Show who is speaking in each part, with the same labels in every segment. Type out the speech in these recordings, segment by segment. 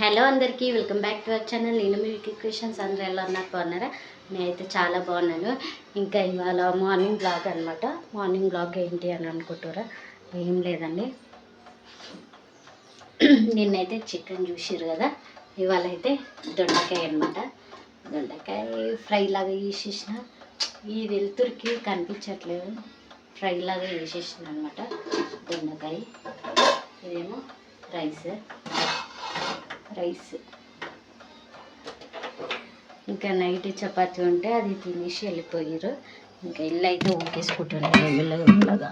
Speaker 1: Hello అందరికీ welcome back to our channel. నేను మీ వికీ అందరూ ఎలా ఉన్నారు? బాగున్నారా? నేనైతే చాలా బాగున్నాను. ఇంకా ఇవాళ మార్నింగ్ బ్లాగ్ అనమాట మార్నింగ్ బ్లాగ్ ఏంటి అని అనుకుంటారా? ఏం లేదండి. నిన్నైతే చికెన్ చూసిర్రు కదా? ఇవాళ అయితే దొండకాయ అనమాట దొండకాయ ఫ్రై లాగా వేసేసిన ఈ వెలుతురికి కనిపించట్లేదు. ఫ్రై లాగా వేసేసిన అనమాట దొండకాయ ఇదేమో రైస్. రైస్. ఇంకా నైట్ చపాతి ఉంటే అది తినేసి వెళ్ళిపోయారు. ఇంకా ఇల్లు అయితే ఊకేసుకుంటున్నారు. ఇల్లు మెల్లగా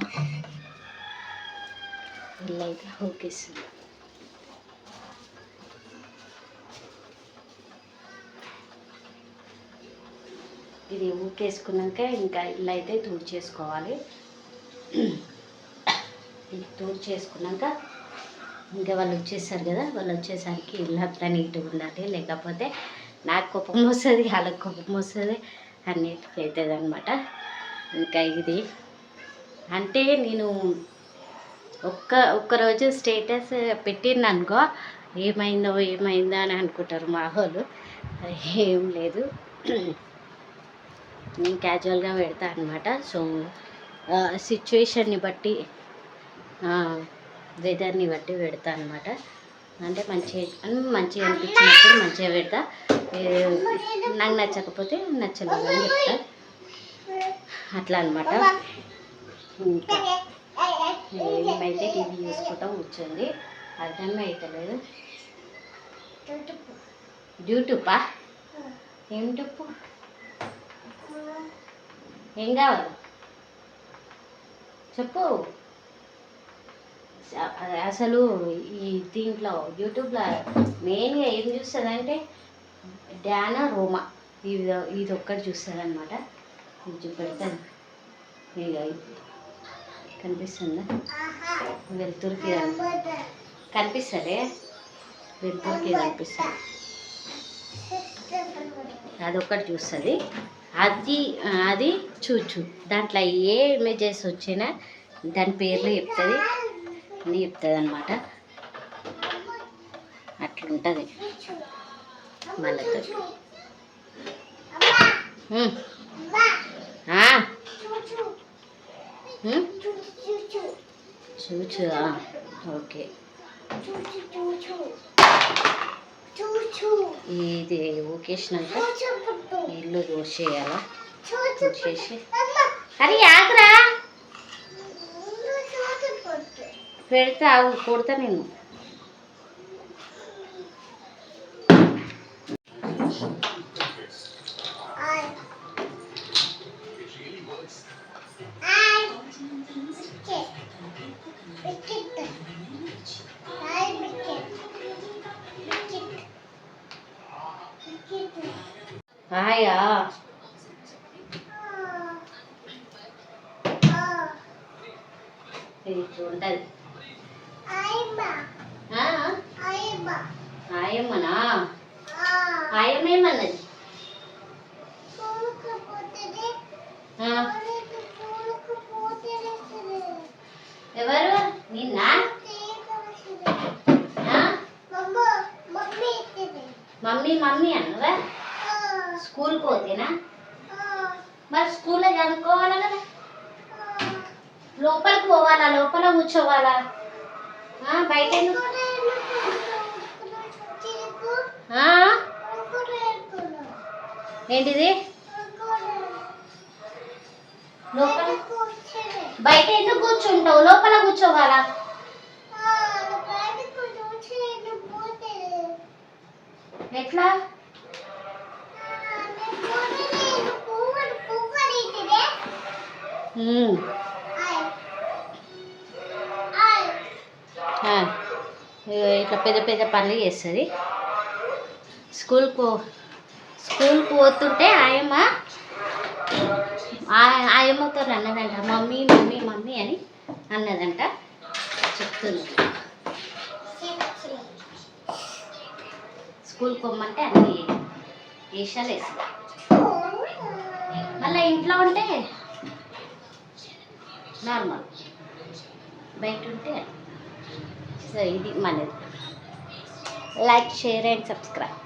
Speaker 1: ఇల్లు అయితే ఊకేస్తుంది ఇది ఊకేసుకున్నాక ఇంకా ఇల్లు అయితే తూడు చేసుకోవాలి ఇది తూడు చేసుకున్నాక ఇంకా వాళ్ళు వచ్చేసారు కదా వాళ్ళు వచ్చేసరికి ఇల్లు అంతా నీట్గా ఉండాలి లేకపోతే నాకు కోపం వస్తుంది వాళ్ళకి కోపం వస్తుంది అన్నిటికీ అవుతుంది అనమాట ఇంకా ఇది. అంటే నేను ఒక్క ఒక్కరోజు స్టేటస్ పెట్టిందనుకో ఏమైందో ఏమైందో అని అనుకుంటారు మా వాళ్ళు. ఏం లేదు. నేను క్యాజువల్గా పెడతా అనమాట సో సిచ్యువేషన్ని బట్టి వెదర్ని బట్టి పెడతా అనమాట అంటే మంచి మంచిగా అనిపించినప్పుడు మంచిగా పెడతా. నాకు నచ్చకపోతే నచ్చలేదు అని చెప్తా. అట్లా అనమాట ఇంకా ఏమైతే టీవీ చూసుకుంటాం కూర్చోండి అర్థమే అవుతలేదు యూట్యూబా? ఏం చెప్పు ఏం కావాలి? చెప్పు. అసలు ఈ దీంట్లో యూట్యూబ్లో మెయిన్గా ఏం చూస్తుంది అంటే డానా రోమా. ఇది ఇది ఒక్కటి చూస్తుంది అనమాట ఇది. చూపెడతాను ఇక కనిపిస్తుందా? వెలుతురికి కనిపిస్తుంది? వెలుతురికి కనిపిస్తుంది. అదొక్కటి చూస్తుంది. అది అది చూచు దాంట్లో ఏ ఇమేజెస్ వచ్చినా దాని పేర్లు చెప్తుంది. అని చెప్తుంది అనమాట అట్లుంటుంది వాళ్ళతో. చూచు. ఓకే. ఇది ఊకేసినాక ఇల్లు దూసేయాల దూసేసి అరే ఆగురా. పెడితే ఆగు కొడతా నేను హాయా ఇది ఉంటుంది ఆయమ్మనా? ఆయమ్మేమన్నది? ఆ, ఎవరు? నిన్న? మమ్మీ మమ్మీ అన్నదా? స్కూల్కి పోతేనా? మరి స్కూల్లో చదువుకోవాలా కదా? లోపలికి పోవాలా? లోపల కూర్చోవాలా? బయట ఏంటిది? లోపల? బయట ఎందుకు కూర్చుంటావు? లోపల కూర్చోవాలా? ఎట్లా? ఉమ్. ఇట్లా పెద్ద పెద్ద పనులు చేస్తుంది. స్కూల్కి స్కూల్కి పోతుంటే ఆయమ్మ ఆయమ్మతో అన్నదంట మమ్మీ మమ్మీ మమ్మీ అని అన్నదంట చెప్తుంది. స్కూల్కి పోమ్మంటే అన్ని వేషాలు వేస్తుంది. మళ్ళీ ఇంట్లో ఉంటే నార్మల్ బయట ఉంటే సో ఇది మనది. Like share and subscribe.